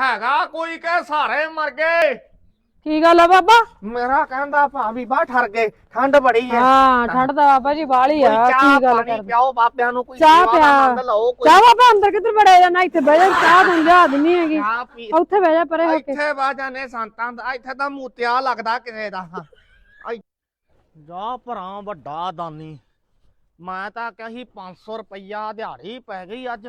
ਹੈਗਾ ਕੋਈ ਕਹ ਸਾਰੇ ਮਰ ਗਏ। ਕੀ ਗੱਲ ਆ ਬਾਬਾ? ਮੇਰਾ ਕਹਿੰਦਾ ਭਾਵੇਂ ਬਾ ਠਰ ਗਏ ਠੰਡ ਬੜੀ ਹੈ ਹਾਂ ਠੰਡ ਦਾ ਬਾਬਾ ਜੀ ਬਾਲੀ ਆ ਕੀ ਗੱਲ ਪਾਣੀ ਕਰਦੇ ਪਿਆਓ ਬਾਬਿਆਂ ਨੂੰ ਕੋਈ ਚਾਹ ਪਿਆ। ਆਨੰਦ ਲਓ ਕੋਈ। ਚਾਹ ਬਾਬਾ ਅੰਦਰ ਕਿੱਧਰ ਬੜਿਆ ਜਾਣਾ? ਇੱਥੇ ਬਹਿ ਜਾ ਚਾਹ ਹੈਗੀ। ਪੀ ਉੱਥੇ ਬਹਿ ਜਾ ਪਰੇ ਹੋ ਕੇ। ਇੱਥੇ ਬਾਜਾਂ ਨੇ ਸੰਤਾਂ ਦਾ ਇੱਥੇ ਤਾਂ ਮੂਤਿਆ ਲੱਗਦਾ ਕਿਸੇ ਦਾ। ਜਾ ਭਰਾ ਵੱਡਾ ਦਾਨੀ। ਮੈਂ ਤਾਂ ਕਿਹਾ ਸੀ 500 ਰੁਪਈਆ ਦਿਹਾੜੀ ਪੈ ਗਈ ਅੱਜ।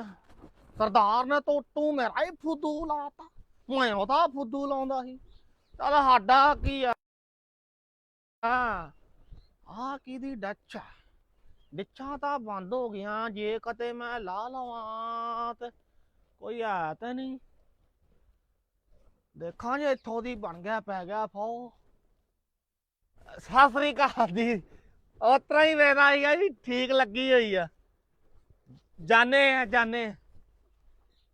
ਸਰਦਾਰ ਨੇ ਤਾਂ ਤੂੰ ਮੇਰਾ ਹੀ ਫੁੱਦੂ ਲਾਤਾ। ਮੈਂ ਉਹਦਾ ਫੁੱਦੂ ਲਾਉਂਦਾ ਸੀ। ਚੱਲ ਸਾਡਾ ਕੀ ਆ? ਹਾਂ ਆ ਕਿਹਦੀ ਡੱਚ ਡਿੱਛਾਂ ਤਾਂ ਬੰਦ ਹੋ ਗਈਆਂ, ਜੇ ਕਤੇ ਮੈਂ ਲਾ ਲਵਾਂ ਤੇ ਕੋਈ ਆ ਤਾਂ ਨਹੀਂ। ਦੇਖਾਂ ਜੇ ਇੱਥੋਂ ਦੀ ਬਣ ਗਿਆ, ਪੈ ਗਿਆ ਫੋ। ਸਤਿ ਸ੍ਰੀ ਅਕਾਲ ਦੀ ਉਤਰਾ ਹੀ ਵੇਦਾ ਆਈਗਾ ਜੀ, ਠੀਕ ਲੱਗੀ ਹੋਈ ਆ। ਜਾਣੇ ਆ, ਜਾਣੇ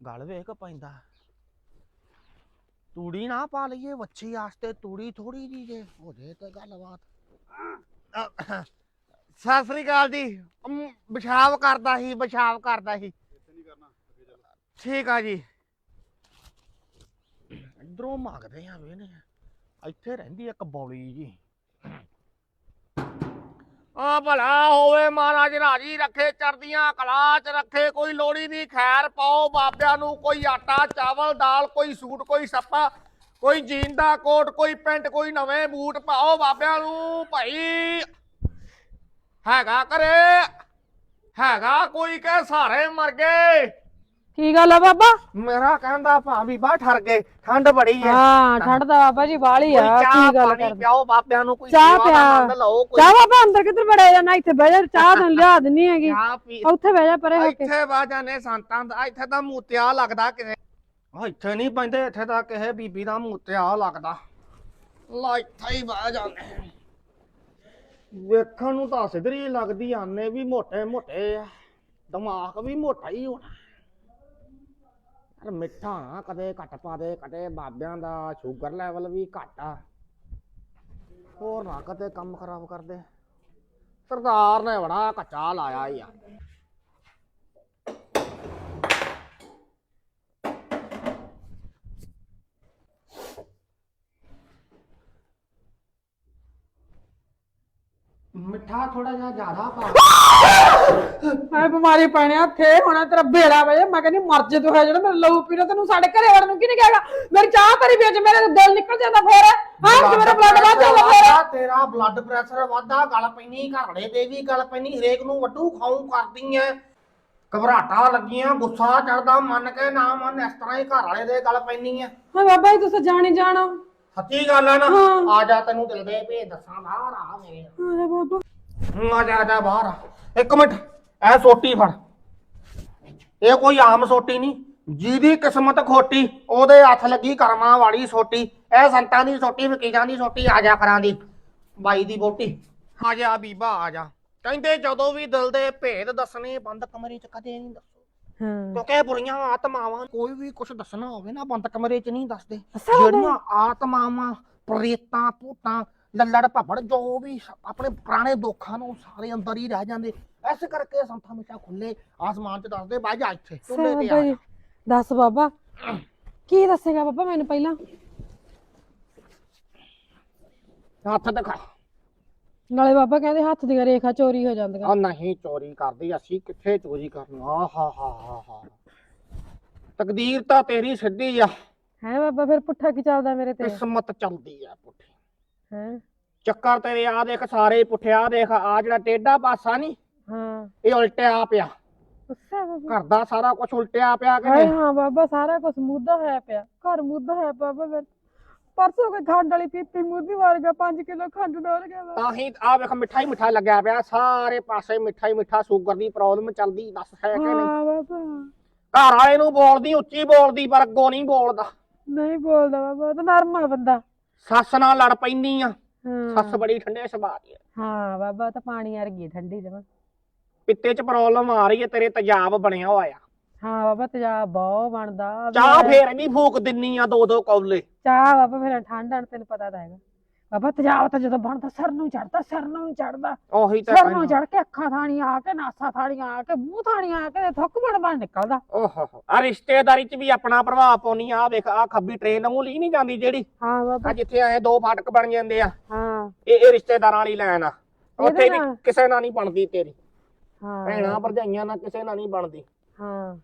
ਗਲ ਵੇਖ ਪੈਂਦਾ। ਤੂੜੀ ਨਾ ਪਾ ਲਈਏ ਵੱਛੀ ਆਸਤੇ ਤੂੜੀ ਥੋੜੀ ਜੀ ਜੇ ਹੋ ਜੇ ਤੇ ਗੱਲਬਾਤ। ਸਤਿ ਸ੍ਰੀ ਅਕਾਲ ਜੀ। ਅਮ, ਪਿਸ਼ਾਬ ਕਰਦਾ ਸੀ ਪਿਸ਼ਾਬ ਕਰਦਾ ਸੀ। ਠੀਕ ਆ ਜੀ। ਇਧਰੋਂ ਮੰਗਦੇ ਆ ਵੇ ਇੱਥੇ ਰਹਿੰਦੀ ਇੱਕ ਬੌਲੀ ਜੀ। ਆ ਭਲਾ ਹੋਵੇ ਮਹਾਰਾਜ, ਰਾਜੀ ਰੱਖੇ ਚੜਦੀਆਂ ਕਲਾ ਚ ਰੱਖੇ, ਕੋਈ ਲੋੜੀ ਦੀ ਖੈਰ ਪਾਓ ਬਾਬਿਆਂ ਨੂੰ, ਕੋਈ ਆਟਾ, ਚਾਵਲ, ਦਾਲ, ਕੋਈ ਸੂਟ, ਕੋਈ ਸੱਪਾ, ਕੋਈ ਜੀਨ ਦਾ ਕੋਟ, ਕੋਈ ਪੈਂਟ, ਕੋਈ ਨਵੇਂ ਬੂਟ ਪਾਓ ਬਾਬਿਆਂ ਨੂੰ ਭਾਈ। ਹੈਗਾ ਕਰੇ ਹੈਗਾ ਕੋਈ ਕਹ ਸਾਰੇ ਮਰ ਗਏ। ਕੀ ਗੱਲ ਆ ਬਾਬਾ? ਮੇਰਾ ਕਹਿੰਦਾ ਭਾਵੇਂ ਬਾ ਠਰ ਗਏ ਠੰਡ ਬੜੀ ਹੈ ਹਾਂ ਠੰਡ ਦਾ ਬਾਬਾ ਜੀ ਬਾਲੀ ਆ ਕੀ ਗੱਲ ਕਰਦੇ ਪਿਆਓ ਬਾਬਿਆਂ ਨੂੰ ਕੋਈ ਚਾਹ ਪਿਆ। ਚਾਹ ਬਾਬਾ ਅੰਦਰ ਕਿੱਧਰ ਬੜਿਆ ਜਾਣਾ ਇੱਥੇ ਬਹਿ ਜਾ ਚਾਹ ਤੈਨੂੰ ਲਿਆ ਦਿੰਨੀ ਹੈਗੀ। ਉੱਥੇ ਬਹਿ ਜਾ ਪਰੇ ਹੋ ਕੇ। ਇੱਥੇ ਬਾਜਾਂ ਨੇ ਸੰਤਾਂ ਦਾ ਇੱਥੇ ਤਾਂ ਮੂਤਿਆ ਲੱਗਦਾ ਕਿਸੇ ਆ ਇੱਥੇ ਨਹੀਂ ਪੈਂਦੇ ਇੱਥੇ ਤਾਂ ਕਿਸੇ ਬੀਬੀ ਦਾ ਮੂਤਿਆ ਲੱਗਦਾ। ਲਾ ਇੱਥੇ ਹੀ ਬਹਿ ਜਾਂਦੇ। ਵੇਖਣ ਨੂੰ ਤਾਂ ਸਿਧਰੀ ਲੱਗਦੀ ਆਨੇ ਵੀ ਮੋਟੇ ਮੋਟੇ ਆ। ਦਿਮਾਗ ਵੀ ਮੋਟਾ ਹੀ ਹੋਣਾ। ਯਾਰ ਮਿੱਠਾ ਨਾ ਕਦੇ ਘੱਟ ਪਾ ਦੇ, ਕਦੇ ਬਾਬਿਆਂ ਦਾ ਸ਼ੂਗਰ ਲੈਵਲ ਵੀ ਘੱਟ ਆ। ਹੋਰ ਨਾ ਕਦੇ ਕੰਮ ਖਰਾਬ ਕਰਦੇ ਸਰਦਾਰ ਨੇ ਬੜਾ ਕੱਚਾ ਲਾਇਆ ਹੀ ਮਿੱਠਾ ਥੋੜਾ ਜਿਹਾ ਜ਼ਿਆਦਾ ਪਾ ਹਾਏ ਬਿਮਾਰੀ ਪੈਣੇ ਹੱਥੇ ਹੁਣ ਤੇਰਾ ਬੇੜਾ ਵਜੇ ਮੈਂ ਕਹਿੰਦੀ ਮਰ ਜੇ ਤੂੰ ਹੈ ਜਿਹੜਾ ਮੇਰਾ ਲਹੂ ਪੀਣਾ ਤੈਨੂੰ ਸਾਡੇ ਘਰੇ ਵੜਨ ਨੂੰ ਕੀ ਨਹੀਂ ਕਹੇਗਾ? ਮੇਰੀ ਚਾਹ ਤੇਰੀ ਵਿੱਚ ਮੇਰੇ ਦਿਲ ਨਿਕਲ ਜਾਂਦਾ ਫੇਰ। ਹਾਂ ਕਿ ਮੇਰਾ ਬਲੱਡ ਵੱਧ ਜਾਂਦਾ ਫੇਰ। ਵੱਧਦਾ, ਤੇਰਾ ਬਲੱਡ ਪ੍ਰੈਸ਼ਰ ਵਾਧਾ ਗਲ ਪੈਣੀ ਘਰੜੇ ਦੇ ਵੀ ਗਲ ਪੈਣੀ ਹਰੇਕ ਨੂੰ ਵੱਡੂ ਖਾਉ ਕਰਦੀ ਐ ਘਬਰਾਟਾ ਲੱਗੀਆਂ ਗੁੱਸਾ ਚੜਦਾ ਮੰਨ ਕੇ ਨਾ ਮੰਨ ਇਸ ਤਰ੍ਹਾਂ ਹੀ ਘਰ ਵਾਲੇ ਦੇ ਗਲ ਪੈਣੀ ਐ ਹਾਂ ਬਾਬਾ ਜੀ ਤੁਸੀਂ ਜਾਣੀ ਜਾਣਾ ਸੱਚੀ ਗੱਲ ਆ ਨਾ। ਆ ਜਾ ਤੈਨੂੰ ਦਿਲ ਦੇ ਭੇਜ ਦੱਸਾਂ ਬਾਹਰ ਆ ਮੇਰੇ। ਹਾਂ ਬਾਬਾ ਹੂੰ, ਆ ਜਾ ਆ ਜਾ ਬਾਹਰ ਆ। ਇੱਕ ਮਿੰਟ ਐ ਸੋਟੀ ਫੜ। ਇਹ ਕੋਈ ਆਮ ਸੋਟੀ ਨਹੀਂ ਜਿਹਦੀ ਕਿਸਮਤ ਖੋਟੀ ਉਹਦੇ ਹੱਥ ਲੱਗੀ ਕਰਮਾਂ ਵਾਲੀ ਸੋਟੀ। ਇਹ ਸੰਤਾਂ ਦੀ ਸੋਟੀ ਵਕੀਲਾਂ ਦੀ ਸੋਟੀ ਆ ਜਾ ਕਰਾਂ ਦੀ। ਬਾਈ ਦੀ ਬੋਟੀ ਆ ਜਾ ਬੀਬਾ ਆ ਜਾ। ਕਹਿੰਦੇ ਜਦੋਂ ਵੀ ਦਿਲ ਦੇ ਭੇਦ ਦੱਸਣੇ ਬੰਦ ਕਮਰੇ 'ਚ ਕਦੇ ਨਹੀਂ ਦੱਸੋ। ਹਾਂ ਕਿਉਂਕਿ ਬੁਰੀਆਂ ਆਤਮਾਵਾਂ ਕੋਈ ਵੀ ਕੁਝ ਦੱਸਣਾ ਹੋਵੇ ਨਾ ਬੰਦ ਕਮਰੇ 'ਚ ਨਹੀਂ ਦੱਸਦੇ ਅੱਛਾ? ਜਿਹੜੀਆਂ ਆਤਮਾਵਾਂ ਪ੍ਰੇਤਾਂ ਭੂਤਾਂ ਲੱਲੜ ਭੱਬੜ ਜੋ ਵੀ ਸ- ਆਪਣੇ ਪੁਰਾਣੇ ਦੁੱਖਾਂ ਨੂੰ ਸਾਰੇ ਅੰਦਰ ਹੀ ਰਹਿ ਜਾਂਦੇ ਇਸ ਕਰਕੇ ਸੰਥਾ ਮਿੱਟਾ ਖੁੱਲੇ ਆਸਮਾਨ 'ਚ ਦੱਸਦੇ ਬਾਈ ਜਾ ਇੱਥੇ ਚੁੱਲ੍ਹੇ ਤੇ ਆ ਜੀ ਦੱਸ ਬਾਬਾ ਕੀ ਦੱਸੇਗਾ ਬਾਬਾ ਮੈਨੂੰ ਪਹਿਲਾਂ। ਹੱਥ ਦਿਖਾ ਨਾਲੇ ਬਾਬਾ ਕਹਿੰਦੇ ਹੱਥ ਦੀਆਂ ਰੇਖਾ ਚੋਰੀ ਹੋ ਜਾਂਦੀਆਂ। ਆ ਨਹੀਂ ਚੋਰੀ ਕਰਦੀ ਅਸੀਂ ਕਿੱਥੇ ਚੋਰੀ ਕਰਨੀ? ਆ ਹਾ ਹਾ ਹਾ ਹਾ। ਤਕਦੀਰ ਤਾਂ ਤੇਰੀ ਸਿੱਧੀ ਆ। ਹੈ ਬਾਬਾ ਫਿਰ ਪੁੱਠਾ ਕੀ ਚੱਲਦਾ ਮੇਰੇ ਤੇ? ਕਿਸਮਤ ਚੱਲਦੀ ਆ ਪੁੱਠੀ। ਹੈ। ਚੱਕਰ ਤੇਰੇ ਆ ਦੇਖ ਸਾਰੇ ਪੁੱਠਿਆ ਦੇਖ ਆ ਜਿਹੜਾ ਟੇਢਾ ਪਾਸਾ ਨਹੀਂ ਹਾਂ। ਇਹ ਉਲਟਿਆ ਪਿਆ। ਬਾਬਾ। ਘਰ ਦਾ ਸਾਰਾ ਕੁਝ ਉਲਟਿਆ ਪਿਆ ਕਿ ਹਾਏ ਨਹੀਂ? ਹਾਂ ਬਾਬਾ ਸਾਰਾ ਕੁਝ ਮੁੱਦਾ ਹੋਇਆ ਪਿਆ। ਘਰ ਮੁੱਦਾ ਹੋਇਆ ਬਾਬਾ ਫਿਰ ਪਰਸੋਂ ਕੋਈ ਖੰਡ ਵਾਲੀ ਪੀਪੀ ਮੁੱਦੀ ਮਾਰ ਗਿਆ 5 ਕਿਲੋ ਖੰਡ ਡੋਲ ਗਿਆ ਵਾ। ਤਾਂ ਹੀ ਆ ਵੇਖ ਮਿੱਠਾ ਹੀ ਮਿੱਠਾ ਲੱਗਿਆ ਪਿਆ ਸਾਰੇ ਪਾਸੇ ਮਿੱਠਾ ਹੀ ਮਿੱਠਾ ਸ਼ੂਗਰ ਦੀ ਪ੍ਰੋਬਲਮ ਚੱਲਦੀ ਦੱਸ ਹੈ ਕਿ ਨਹੀਂ? ਹਾਂ ਬਾਬਾ। ਘਰ ਵਾਲੇ ਨੂੰ ਬੋਲਦੀ ਉੱਚੀ ਬੋਲਦੀ ਪਰ ਅੱਗੋਂ ਨਹੀਂ ਬੋਲਦਾ। ਨਹੀਂ ਬੋਲਦਾ ਬਾਬਾ ਉਹ ਤਾਂ ਨਰਮ ਬੰਦਾ। ਸੱਸ ਨਾਲ ਲੜ ਪੈਂਦੀ ਆ। ਹਾਂ। ਸੱਸ ਬੜੀ ਠੰਡੇ ਸੁਭਾਅ ਦੀ ਆ। ਹਾਂ ਬਾਬਾ ਉਹ ਤਾਂ ਪਾਣੀ ਵਰਗੀ ਆ, ਠੰਡੀ ਜਮਾ ਪਿੱਤੇ 'ਚ ਪ੍ਰੋਬਲਮ ਆ ਰਹੀ ਹੈ ਤੇਰੇ ਤੇਜ਼ਾਬ ਬਣਿਆ ਹੋਇਆ। ਹਾਂ ਬਾਬਾ ਤੇਜ਼ਾਬ ਬਹੁਤ ਬਣਦਾ ਚਾਹ ਫੇਰ ਵੀ ਫੂਕ ਦਿੰਨੀ ਆ ਦੋ ਦੋ ਕੌਲੇ। ਚਾਹ ਬਾਬਾ ਫਿਰ ਠੰਡ ਆਣ ਤੈਨੂੰ ਪਤਾ ਤਾਂ ਹੈਗਾ। ਬਾਬਾ ਤੇਜ਼ਾਬ ਤਾਂ ਜਦੋਂ ਬਣਦਾ ਸਿਰ ਨੂੰ ਚੜਦਾ ਸਿਰ ਨੂੰ ਚੜਦਾ ਉਹੀ ਤਾਂ ਸਿਰ ਨੂੰ ਕਹਿੰਦਾ। ਚੜ ਕੇ ਅੱਖਾਂ ਥਾਣੀਆਂ ਆ ਕੇ ਨਾਸਾਂ ਥਾਣੀਆਂ ਆ ਕੇ ਮੂੰਹ ਥਾਣੀਆਂ ਆ ਕੇ ਥੁੱਕ ਬਣ ਬਣ ਨਿਕਲਦਾ। ਓਹੋ ਆ ਰਿਸ਼ਤੇਦਾਰੀ 'ਚ ਵੀ ਆਪਣਾ ਪ੍ਰਭਾਵ ਪਾਉਣੀ ਆ। ਵੇਖ ਆ ਖੱਬੀ ਟ੍ਰੇਨ ਨੂੰ ਲਈ ਨਹੀਂ ਜਾਂਦੀ ਜਿਹੜੀ। ਹਾਂ ਬਾਬਾ। ਆ ਜਿੱਥੇ ਐ ਦੋ ਫਾਟਕ ਬਣ ਜਾਂਦੇ ਆ। ਹਾਂ। ਇਹ ਇਹ ਰਿਸ਼ਤੇਦਾਰਾਂ ਵਾਲੀ ਲਾਈਨ ਆ। ਉੱਥੇ ਇਹਦੇ ਨੀ ਨਾਲ? ਕਿਸੇ ਨਾਲ ਨਹੀਂ ਬਣਦੀ ਤੇਰੀ। ਹਾਂ। ਭੈਣਾਂ ਭਰਜਾਈਆਂ ਨਾਲ ਕਿਸੇ ਨਾਲ ਨਹੀਂ ਬਣਦੀ। ਹਾਂ।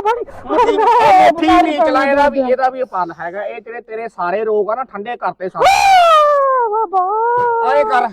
ਠੰਡਾ ਪਾਣੀ ਨਹੀਂ ਵੀ ਇਹਦਾ ਵੀ ਪਲ ਹੈਗਾ। ਇਹ ਜਿਹੜੇ ਤੇਰੇ ਸਾਰੇ ਰੋਗ ਆ ਨਾ ਠੰਡੇ ਕਰਤੇ ਸਾਰੇ। ਬਾਬਾ ਆਏ ਕਰ।